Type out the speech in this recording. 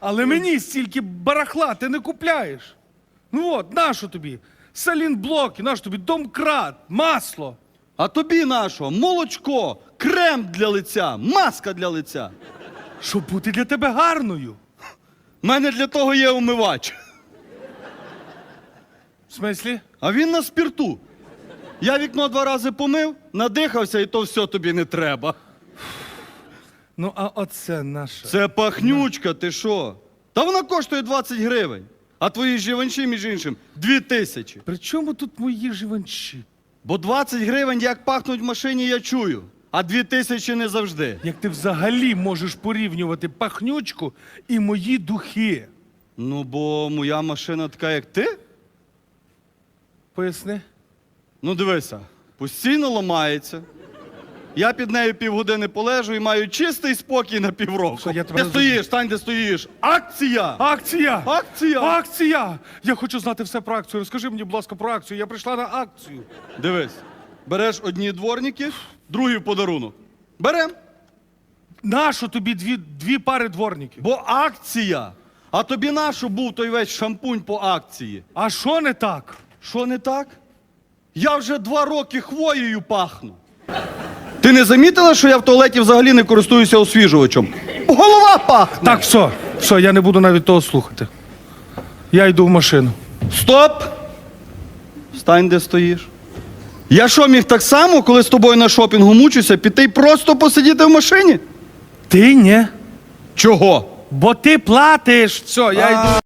Але мені стільки барахла ти не купляєш. Ну от, нащо тобі? Салінблоки, нащо тобі домкрат, масло. А тобі нашого молочко, крем для лиця, маска для лиця. Щоб бути для тебе гарною. У мене для того є умивач. В смислі? А він на спірту. Я вікно два рази помив, надихався, і то все тобі не треба. Ну, а оце наше. Це пахнючка, ти що? Та вона коштує 20 гривень. А твої живанші, між іншим, 2 тисячі. При чому тут мої живанчі? Бо 20 гривень, як пахнуть в машині, я чую. А 2 тисячі не завжди. Як ти взагалі можеш порівнювати пахнючку і мої духи? Ну, бо моя машина така, як ти. Поясни. Ну, дивися, постійно ламається. Я під нею півгодини полежу і маю чистий спокій на півроку. Що, я тебе Де роз- стоїш, стань, де стоїш. Акція! Акція! Акція! Акція! Я хочу знати все про акцію. Розкажи мені, будь ласка, про акцію. Я прийшла на акцію. Дивись, береш одні дворники, другий в подарунок. Берем. Нащо тобі дві, дві пари дворників? Бо акція. А тобі нащо був той весь шампунь по акції? А що не так? Що не так? Я вже два роки хвоєю пахну. Ти не замітила, що я в туалеті взагалі не користуюся освіжувачем? Голова пахне! Так, все, все, я не буду навіть того слухати. Я йду в машину. Стоп! Стань, де стоїш. Я що, міг так само, коли з тобою на шопінгу мучуся, піти й просто посидіти в машині? Ти ні. Чого? Бо ти платиш. Все, я йду.